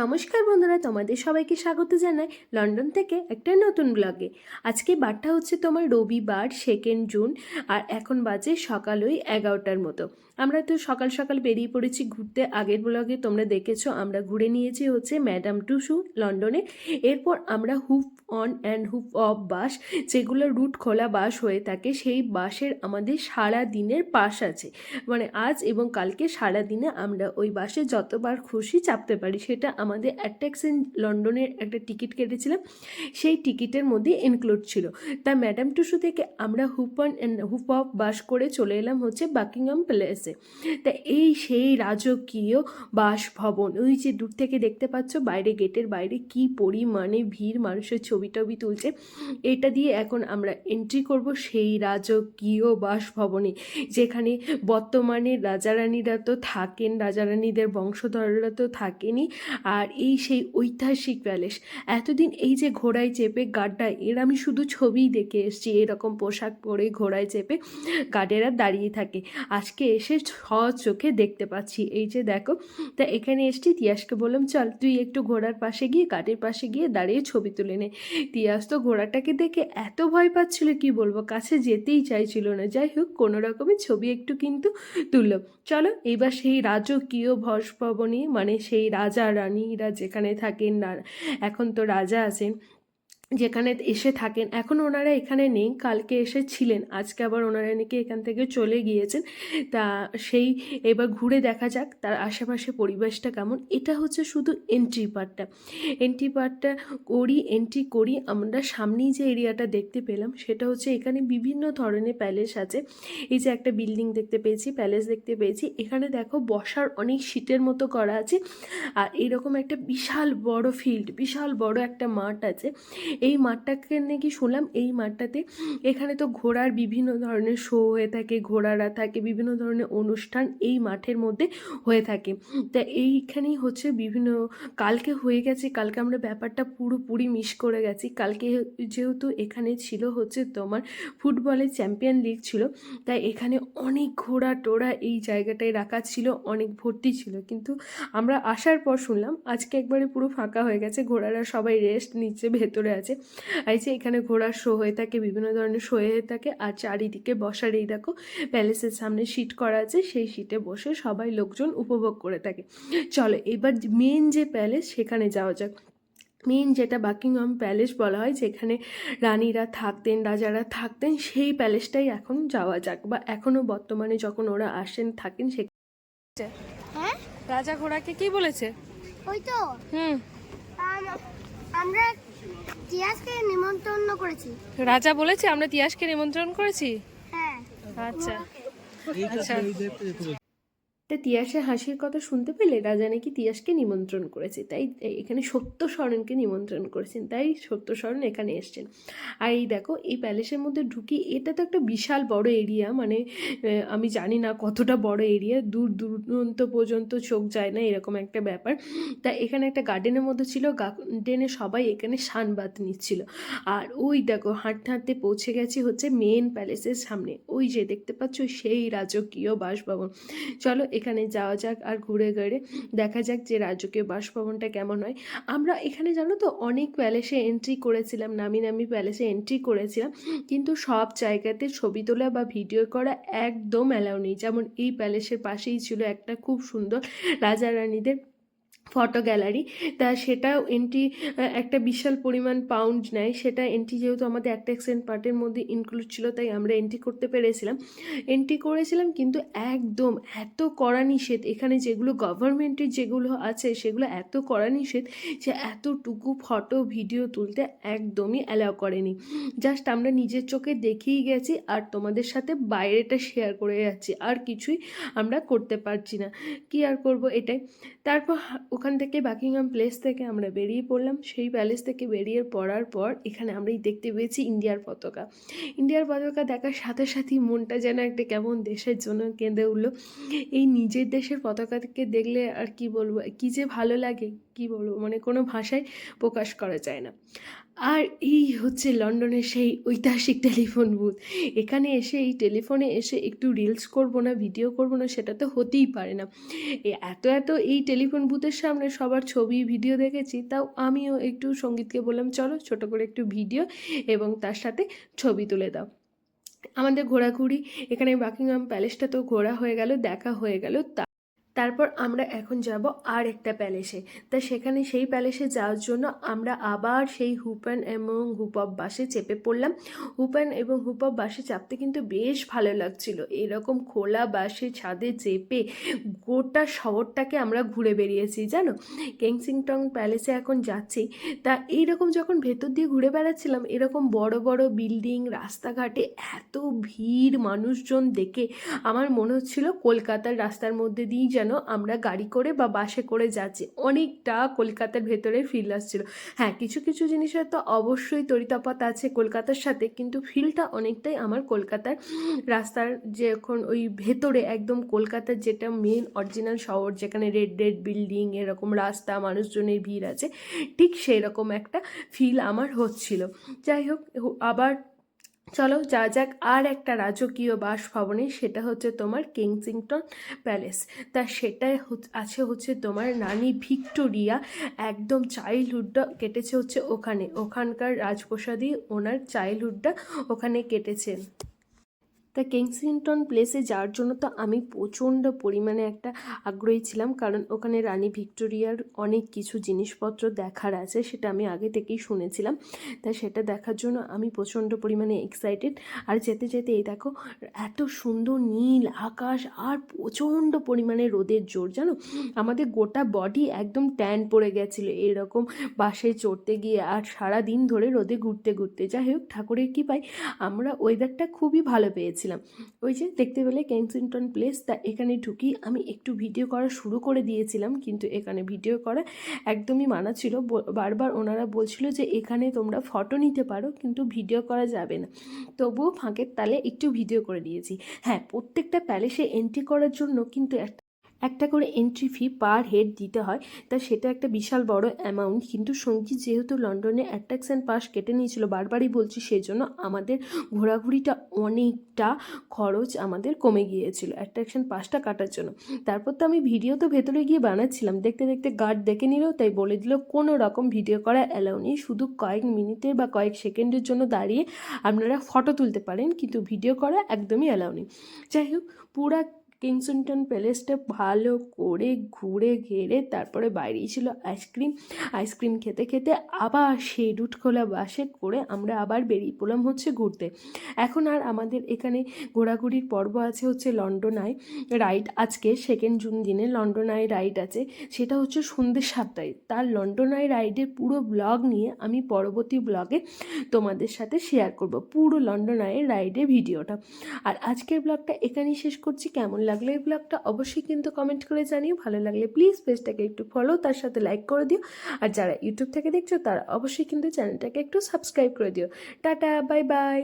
নমস্কার বন্ধুরা, তোমাদের সবাইকে স্বাগত জানাই লন্ডন থেকে একটা নতুন ব্লগে আজকে বারটা হচ্ছে তোমার রবিবার সেকেন্ড জুন আর এখন বাজে সকাল ওই এগারোটার মতো। আমরা তো সকাল সকাল বেরিয়ে পড়েছি ঘুরতে। আগের ব্লগে তোমরা দেখেছ, আমরা ঘুরে নিয়েছি হচ্ছে ম্যাডাম টুসু লন্ডনে। এরপর আমরা hop on and hop off bus, যেগুলো রুট খোলা বাস হয়ে থাকে, সেই বাসের আমাদের সারা দিনের পাস আছে। মানে আজ এবং কালকে সারা দিনে আমরা ওই বাসে যতবার খুশি চাপতে পারি, সেটা আমাদের অ্যাট্রাকশন লন্ডনের একটা টিকিট কেটেছিলাম, সেই টিকিটের মধ্যে ইনক্লুড ছিল। তা ম্যাডাম টুসু থেকে আমরা হুপ অন হুপ অফ বাস করে চলে এলাম হচ্ছে বাকিংহাম প্যালেসে তা এই সেই রাজকীয় বাসভবন, ওই যে দূর থেকে দেখতে পাচ্ছ বাইরে গেটের বাইরে কি পরিমাণে ভিড় মানুষের ছবি টবি তুলছে, এটা দিয়ে এখন আমরা এন্ট্রি করব সেই রাজকীয় বাসভবনে, যেখানে বর্তমানে রাজারানীরা তো থাকেন, রাজারানীদের বংশধররা তো থাকেনই আর এই সেই ঐতিহাসিক প্যালেস। এতদিন এই যে ঘোড়ায় চেপে গার্ডটা এর আমি শুধু ছবিই দেখে এসেছি, এরকম পোশাক পরে ঘোড়ায় চেপে গার্ডেরা দাঁড়িয়ে থাকে। আজকে এসে ছ চোখে দেখতে পাচ্ছি। এই যে দেখো, তা এখানে এসছি, তিয়াসকে বললাম, চল, তুই একটু ঘোড়ার পাশে গিয়ে, গাড়ির পাশে গিয়ে দাঁড়িয়ে ছবি তুলে নে। তিয়াস তো ঘোড়াটাকে দেখে এত ভয় পাচ্ছিল, কি বলব, কাছে যেতেই চাইছিল না। যাই হোক, কোনো রকমের ছবি একটু কিন্তু তুললো। চলো, এবার সেই রাজকীয় ভবনে মানে সেই রাজা রানীরা যেখানে থাকেন এখন তো রাজা আছেন যেখানে এসে থাকেন। এখন ওনারা এখানে নেই, কালকে এসে ছিলেন। আজকে আবার ওনারা নাকি এখান থেকে চলে গিয়েছেন। তা সেই এবার ঘুরে দেখা যাক, তার আশেপাশে পরিবেশটা কেমন। এটা হচ্ছে শুধু এন্ট্রি পার্টটা এন্ট্রি পার্টটা করি এন্ট্রি করি, আমরা সামনেই যে এরিয়াটা দেখতে পেলাম, সেটা হচ্ছে এখানে বিভিন্ন ধরনের প্যালেস আছে। এই যে একটা বিল্ডিং দেখতে পেয়েছি প্যালেস দেখতে পেয়েছি। এখানে দেখো বসার অনেক শীতের মতো করা আছে। আর এরকম একটা বিশাল বড় ফিল্ড বিশাল বড় একটা মাঠ আছে। এই মাঠটাকে নাকি শুনলাম, এই মাঠটাতে এখানে তো ঘোড়ার বিভিন্ন ধরনের শো হয়ে থাকে, ঘোড়ারা থাকে, বিভিন্ন ধরনের অনুষ্ঠান এই মাঠের মধ্যে হয়ে থাকে। তা এইখানেই হচ্ছে বিভিন্ন, কালকে হয়ে গেছে, কালকে আমরা ব্যাপারটা পুরোপুরি মিস করে গেছি। কালকে যেহেতু এখানে ছিল হচ্ছে তোমার ফুটবলের চ্যাম্পিয়ন লিগ ছিল তাই এখানে অনেক ঘোড়া টোড়া এই জায়গাটায় রাখা ছিল, অনেক ভর্তি ছিল। কিন্তু আমরা আসার পর শুনলাম, আজকে একবারে পুরো ফাঁকা হয়ে গেছে, ঘোড়ারা সবাই রেস্ট নিচ্ছে ভেতরে আছে। আর এই যে এখানে ঘোড়ার শো হয়ে থাকে বিভিন্ন ধরনের শো হয়ে থাকে আর চারিদিকে বসার এই দেখো প্যালেসের সামনে সিট করা আছে সেই সিটে বসে সবাই লোকজন উপভোগ করে থাকে। চলো এবার মেন যে প্যালেস সেখানে যাওয়া যাক। মেন যেটা বাকিংহাম প্যালেস বলা হয় যেখানে রানীরা থাকতেন রাজারা থাকতেন সেই প্যালেসটাই এখন যাওয়া যাক। বা এখনও বর্তমানে যখন ওরা আসেন থাকেন সে হ্যাঁ? রাজা ঘোড়াকে কি বলেছে? ওই তো। হুম। আমরা তিয়াসকে নিমন্ত্রণ করেছি। রাজা বলেছে আমরা তিয়াসকে নিমন্ত্রণ করেছি? হ্যাঁ। আচ্ছা। আচ্ছা। তা তিয়াসের হাসির কথা শুনতে পেলে রাজা নাকি তিয়াসকে নিমন্ত্রণ করেছে। তাই এখানে সত্য স্মরণকে নিমন্ত্রণ করেছেন। তাই সত্য স্মরণ এখানে এসছেন। আর এই দেখো, এই প্যালেসের মধ্যে ঢুকি, এটা তো একটা বিশাল বড় এরিয়া। মানে আমি জানি না কতটা বড় এরিয়া। দূর দূরান্ত পর্যন্ত চোখ যায় না, এরকম একটা ব্যাপার। তা এখানে একটা গার্ডেনের মধ্যে ছিল। গার্ডেনে সবাই এখানে সানবাত নিচ্ছিল। আর ওই দেখো, হাঁটতে হাঁটতে পৌঁছে গেছি হচ্ছে মেন প্যালেসের সামনে। ওই যে দেখতে পাচ্ছ, সেই রাজকীয় বাসভবন। চলো এখানে যাওয়া যাক আর ঘুরে ঘুরে দেখা যাক যে রাজকীয় বাসভবনটা কেমন হয়। আমরা এখানে জানো তো অনেক প্যালেসে এন্ট্রি করেছিলাম, নামি নামি প্যালেসে এন্ট্রি করেছিলাম, কিন্তু সব জায়গাতে ছবি তোলা বা ভিডিও করা একদম অ্যালাউ নেই। যেমন এই প্যালেসের পাশেই ছিল একটা খুব সুন্দর রাজা রানীদের ফটো গ্যালারি। তা সেটাও এন্ট্রি একটা বিশাল পরিমাণ পাউন্ড নেয়। সেটা এন্ট্রি যেহেতু আমাদের অ্যাট্রাকশন পার্টের মধ্যে ইনক্লুড ছিল, তাই আমরা এন্ট্রি করতে পেরেছিলাম। এন্ট্রি করেছিলাম কিন্তু একদম এত কড়া নিষেধ, এখানে যেগুলো গভর্নমেন্টের যেগুলো আছে সেগুলো এত কড়া নিষেধ যে এতটুকু ফটো ভিডিও তুলতে একদমই অ্যালাউ করেনি। জাস্ট আমরা নিজের চোখে দেখেই গেছি আর তোমাদের সাথে বাইরেটা শেয়ার করে যাচ্ছি। আর কিছুই আমরা করতে পারছি না। কি আর করব এটাই। তারপর ওখান থেকে বাকিংহাম প্লেস থেকে আমরা বেরিয়ে পড়লাম। সেই প্যালেস থেকে বেরিয়ে পড়ার পর এখানে আমরাই দেখতে পেয়েছি ইন্ডিয়ার পতাকা। ইন্ডিয়ার পতাকা দেখার সাথে সাথেই মনটা যেন একটা কেমন দেশের জন্য কেঁদে উঠল। এই নিজের দেশের পতাকাকে দেখলে আর কি বলব, কি যে ভালো লাগে, কি বলব মানে কোনো ভাষায় প্রকাশ করা যায় না। আর এই হচ্ছে লন্ডনের সেই ঐতিহাসিক টেলিফোন বুথ এখানে এসে এই টেলিফোনে এসে একটু রিলস করব না ভিডিও করব না, সেটা তো হতেই পারে না। এত এত এই টেলিফোন বুথের সামনে সবার ছবি, ভিডিও দেখেছি, তাও আমিও একটু সঙ্গীতকে বললাম, চলো ছোট করে একটু ভিডিও এবং তার সাথে ছবি তুলে দাও। আমাদের ঘোরাঘুরি এখানে বাকিংহাম প্যালেসটা তো ঘোরা হয়ে গেল, দেখা হয়ে গেল, তা তারপর আমরা এখন যাব আর একটা প্যালেসে। তা সেখানে সেই প্যালেসে যাওয়ার জন্য আমরা আবার সেই হুপান এবং হুপপ বাসে চেপে পড়লাম। হুপান এবং হুপপ বাসে চাপতে কিন্তু বেশ ভালো লাগছিল। এরকম খোলা বাসে ছাদে চেপে গোটা শহরটাকে আমরা ঘুরে বেরিয়েছি জানো? কেংসিংটং প্যালেসে এখন যাচ্ছি। তা এইরকম যখন ভেতর দিয়ে ঘুরে বেড়াচ্ছিলাম, এরকম বড় বড় বিল্ডিং, রাস্তাঘাটে এত ভিড় মানুষজন দেখে আমার মনে হচ্ছিল কলকাতার রাস্তার মধ্যে দিয়েই যেন আমরা গাড়ি করে বা বাসে করে যাচ্ছি। অনেকটা কলকাতার ভেতরে ফিল আসছিল। হ্যাঁ কিছু কিছু জিনিসের তো অবশ্যই তরিতফাত আছে কলকাতার সাথে, কিন্তু ফিলটা অনেকটাই আমার কলকাতার রাস্তার যখন ওই ভেতরে একদম কলকাতার যেটা মেন অরিজিনাল শহর, যেখানে রেড রেড বিল্ডিং এরকম রাস্তা, মানুষজনের ভিড় আছে, ঠিক সেই রকম একটা ফিল আমার হচ্ছিল। যাই হোক আবার চলো যা যাক, আর একটা রাজকীয় বাসভবনে, সেটা হচ্ছে তোমার কিংসিংটন প্যালেস। তা সেটাই আছে হচ্ছে তোমার নানি ভিক্টোরিয়া, একদম চাইল্ডহুডটা কেটেছে হচ্ছে ওখানে। ওখানকার রাজপ্রসাদী ওনার চাইল্ডহুডটা ওখানে কেটেছেন তা কেংসিংটন প্লেসে যাওয়ার জন্য তো আমি প্রচণ্ড পরিমাণে একটা আগ্রহী ছিলাম। কারণ ওখানে রানী ভিক্টোরিয়ার অনেক কিছু জিনিসপত্র দেখার আছে, সেটা আমি আগে থেকেই শুনেছিলাম। তাই সেটা দেখার জন্য আমি প্রচণ্ড পরিমাণে এক্সাইটেড আর যেতে যেতে এই দেখো, এত সুন্দর নীল আকাশ আর প্রচণ্ড পরিমাণে রোদের জোর, জানো? আমাদের গোটা বডি একদম ট্যান পড়ে গেছিল, এরকম বাসে চড়তে গিয়ে। আর সারা দিন ধরে রোদে ঘুরতে ঘুরতে। যাই হোক, ঠাকুরের কি পাই আমরা ওয়েদারটা খুবই ভালো পেয়েছিলাম ওই যে দেখতে পেলে কেনসিংটন প্লেস, তা এখানে ঢুকি আমি একটু ভিডিও করা শুরু করে দিয়েছিলাম, কিন্তু এখানে ভিডিও করা একদমই মানা ছিল। বারবার ওনারা বলছিল যে এখানে তোমরা ফটো নিতে পারো, কিন্তু ভিডিও করা যাবে না। তবুও ফাঁকের তালে একটু ভিডিও করে দিয়েছি। হ্যাঁ প্রত্যেকটা প্যালেসে এন্ট্রি করার জন্য কিন্তু একটা একটা করে এন্ট্রি ফি পার হেড দিতে হয়, তা সেটা একটা বিশাল বড় অ্যামাউন্ট কিন্তু সংগীত যেহেতু লন্ডনে অ্যাট্রাকশন পাস কেটে নিয়েছিল, বারবারই বলছি সেই জন্য আমাদের ঘোরাঘুরিটা অনেকটা খরচ আমাদের কমে গিয়েছিল অ্যাট্রাকশন পাসটা কাটার জন্য। তারপর তো আমি ভিডিও তো ভেতরে গিয়ে বানাচ্ছিলাম, দেখতে দেখতে গার্ড দেখে নিল তাই বলে দিল, কোনো রকম ভিডিও করা অ্যালাউ নেই, শুধু কয়েক মিনিটের বা কয়েক সেকেন্ডের জন্য দাঁড়িয়ে আপনারা ফটো তুলতে পারেন, কিন্তু ভিডিও করা একদমই অ্যালাউ নেই। যাই হোক, পুরা কিংসন্টন প্যালেসটা ভালো করে ঘুরে ঘেরে তারপরে বাইরেই ছিল আইসক্রিম। আইসক্রিম খেতে খেতে আবার সেই রুট খোলা বাসে করে আমরা আবার বেরিয়ে পড়লাম হচ্ছে ঘুরতে। এখন আর আমাদের এখানে ঘোরাঘুরির পর্ব আছে হচ্ছে লন্ডন আই রাইড। আজকে সেকেন্ড জুন দিনে লন্ডন আই রাইড আছে, সেটা হচ্ছে সন্ধ্যে সাতটায়। তার লন্ডন আই রাইডের পুরো ব্লগ নিয়ে আমি পরবর্তী ব্লগে তোমাদের সাথে শেয়ার করব পুরো লন্ডন আই রাইডের ভিডিওটা। আর আজকের ব্লগটা এখানেই শেষ করছি। কেমন লাগল এই ব্লগটা অবশ্যই কিন্তু কমেন্ট করে জানিও। ভালো লাগলে প্লিজ পেজটাকে একটু ফলো তার সাথে লাইক করে দিও। আর যারা ইউটিউব থেকে দেখছ, তারা অবশ্যই কিন্তু চ্যানেলটাকে একটু সাবস্ক্রাইব করে দিও। Tata bye bye